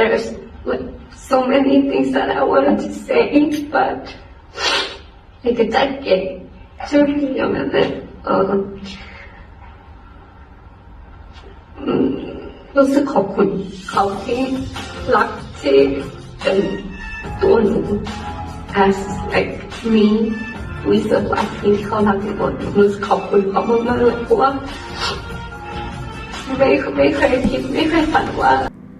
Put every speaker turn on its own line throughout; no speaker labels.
there's like so many things that I wanted to say, but like a decade, two years, uh, อืมรู้สึกขอบคุณเขาที่รักที่เป็นตัวหนู as like me with the black ที่เขารักทุกคนรู้สึกขอบคุณเขามากๆเลยเพราะว่าไม่ไม่เคยคิดไม่เคยฝันว่า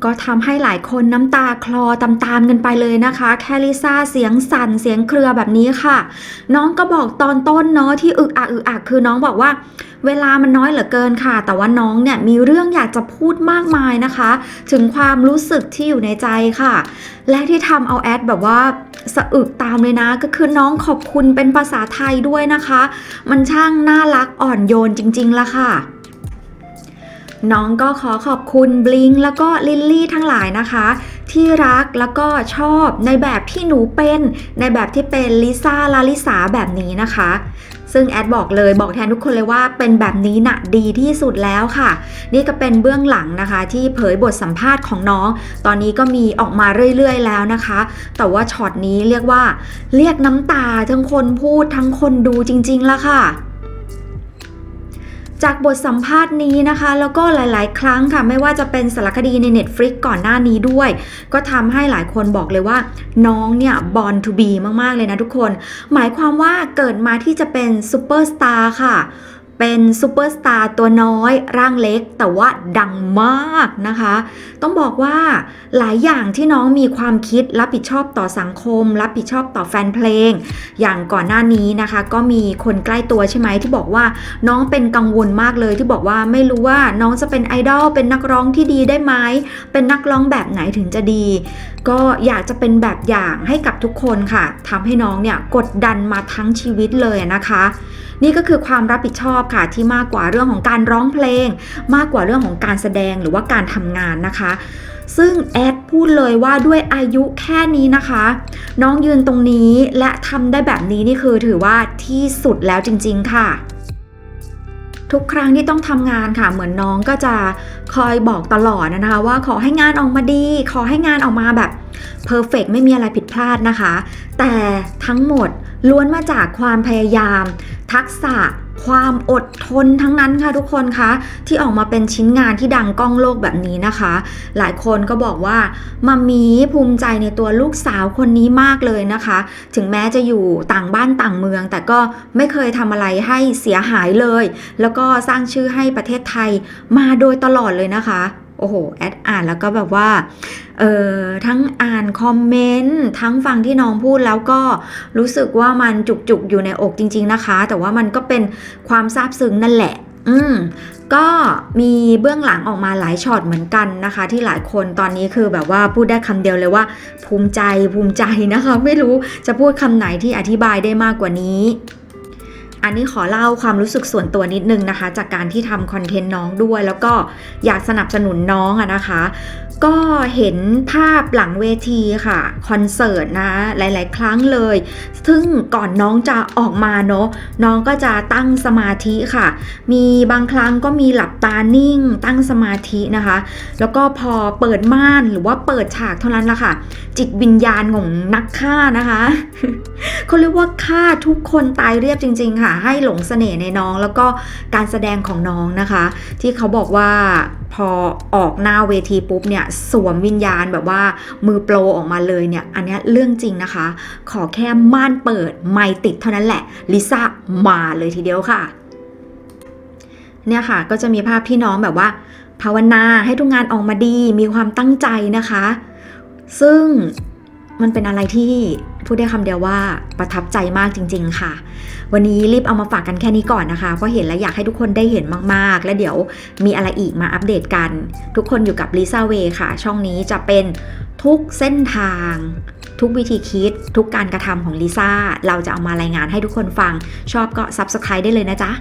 ก็ทำให้หลายคนน้ำตาคลอตามๆกันไปเลยนะคะ แคลิซ่าเสียงสั่นเสียงเครือแบบนี้ค่ะ น้องก็บอกตอนต้นเนาะที่อึกอักอึกอักคือน้องบอกว่าเวลามันน้อยเหลือเกินค่ะ แต่ว่าน้องเนี่ยมีเรื่องอยากจะพูดมากมายนะคะ ถึงความรู้สึกที่อยู่ในใจค่ะ และที่ทำเอาแอดแบบว่าสะอึกตามเลยนะ ก็คือน้องขอบคุณเป็นภาษาไทยด้วยนะคะ มันช่างน่ารักอ่อนโยนจริงๆละค่ะ น้องก็ขอขอบคุณบลิงแล้วก็ลิลลี่ทั้งหลายนะคะ ที่รักแล้วก็ชอบในแบบที่หนูเป็น ในแบบที่เป็นลิซ่าลาลิสาแบบนี้นะคะ ซึ่งแอดบอกเลยบอกแทนทุกคนเลยว่าเป็นแบบนี้นะดีที่สุดแล้วค่ะ นี่ก็เป็นเบื้องหลังนะคะ ที่เผยบทสัมภาษณ์ของน้อง ตอนนี้ก็มีออกมาเรื่อยๆแล้วนะคะ แต่ว่าช็อตนี้เรียกว่า เรียกน้ำตาทั้งคนพูดทั้งคนดูจริงๆละค่ะ จากบทสัมภาษณ์นี้นะคะ แล้วก็หลาย ๆ ครั้งค่ะไม่ว่าจะเป็นสารคดีใน Netflix ก่อนหน้านี้ด้วย ก็ทำให้หลายคนบอกเลยว่า น้องเนี่ยบอลทูบีมาก ๆ เลยนะทุกคน หมายความว่าเกิดมาที่จะเป็นซูเปอร์สตาร์ค่ะ เป็นซูเปอร์สตาร์ตัวน้อยร่างเล็ก แต่ว่าดังมากนะคะ ต้องบอกว่าหลายอย่างที่น้องมีความคิดรับผิดชอบต่อสังคม รับผิดชอบต่อแฟนเพลง อย่างก่อนหน้านี้นะคะ ก็มีคนใกล้ตัวใช่ไหมที่บอกว่าน้องเป็นกังวลมากเลยที่บอกว่าไม่รู้ว่าน้องจะเป็นไอดอลเป็นนักร้องที่ดีได้ไหมเป็นนักร้องแบบไหนถึงจะดี ก็อยากจะเป็นแบบอย่างให้กับทุกคนค่ะทำให้น้องเนี่ยกดดันมาทั้งชีวิตเลยนะคะ นี่ก็คือความรับผิดชอบค่ะที่มากกว่าเรื่องของการร้องเพลง มากกว่าเรื่องของการแสดงหรือว่าการทำงานนะคะ ซึ่งแอดพูดเลยว่าด้วยอายุแค่นี้นะคะ น้องยืนตรงนี้และทำได้แบบนี้นี่คือถือว่าที่สุดแล้วจริง ๆ ค่ะทุกครั้งที่ต้องทำงานค่ะ เหมือนน้องก็จะคอยบอกตลอดนะคะ ว่าขอให้งานออกมาดี ขอให้งานออกมาแบบเพอร์เฟกไม่มีอะไรผิดพลาดนะคะ แต่ทั้งหมดล้วนมาจากความพยายาม ทักษะ ความอดทนทั้งนั้นค่ะทุกคนคะที่ออกมาเป็นชิ้นงานที่ดังก้องโลกแบบนี้นะคะ หลายคนก็บอกว่ามามีภูมิใจในตัวลูกสาวคนนี้มากเลยนะคะ ถึงแม้จะอยู่ต่างบ้านต่างเมือง แต่ก็ไม่เคยทำอะไรให้เสียหายเลย แล้วก็สร้างชื่อให้ประเทศไทยมาโดยตลอดเลยนะคะ โอ้โห แอดอ่านแล้วก็แบบว่า เอ่อ ทั้งอ่านคอมเมนต์ ทั้งฟังที่น้องพูดแล้วก็รู้สึกว่ามันจุกๆ อยู่ในอกจริง ๆนะคะ แต่ว่ามันก็เป็นความซาบซึ้งนั่นแหละ อืม ก็มีเบื้องหลังออกมาหลายช็อตเหมือนกันนะคะ ที่หลายคนตอนนี้คือแบบว่าพูดได้คำเดียวเลยว่า ภูมิใจภูมิใจนะคะ ไม่รู้จะพูดคำไหนที่อธิบายได้มากกว่านี้ อันนี้ขอเล่าความรู้สึกส่วนตัวนิดนึงนะคะ จากการที่ทำคอนเทนต์น้องด้วย แล้วก็อยากสนับสนุนน้องอะนะคะ ก็เห็นภาพหลังเวทีค่ะคอนเสิร์ตนะหลาย ๆ ครั้งเลย ซึ่งก่อนน้องจะออกมาเนาะน้องก็จะตั้งสมาธิค่ะ มีบางครั้งก็มีหลับตานิ่ง ตั้งสมาธินะคะ แล้วก็พอเปิดม่านหรือว่าเปิดฉากเท่านั้นละค่ะ จิตวิญญาณของนักฆ่านะคะเขาเรียกว่าฆ่าทุกคนตายเรียบจริง ๆ ค่ะให้หลงเสน่ห์ในน้อง แล้วก็การแสดงของน้องนะคะ ที่เขาบอกว่าพอออกหน้าเวทีปุ๊บเนี่ยสวมวิญญาณแบบว่ามือโปรออกมาเลยเนี่ย อันนี้เรื่องจริงนะคะ ขอแค่ม่านเปิดไม่ติดเท่านั้นแหละลิซ่ามาเลยทีเดียวค่ะ เนี่ยค่ะก็จะมีภาพที่น้องแบบว่า ภาวนาให้ทุกงานออกมาดีมีความตั้งใจนะคะ ซึ่ง มันเป็นอะไรที่พูดได้คำเดียวว่าประทับใจมากจริง ๆ ค่ะ วันนี้รีบเอามาฝากกันแค่นี้ก่อนนะคะเพราะเห็นแล้วอยากให้ทุกคนได้เห็นมากๆ และเดี๋ยวมีอะไรอีกมาอัปเดตกัน ทุกคนอยู่กับลิซ่าเวค่ะ ช่องนี้จะเป็นทุกเส้นทาง ทุกวิธีคิด ทุกการกระทำของลิซ่าเราจะเอามารายงานให้ทุกคนฟัง ชอบก็ Subscribe ได้เลยนะจ๊ะ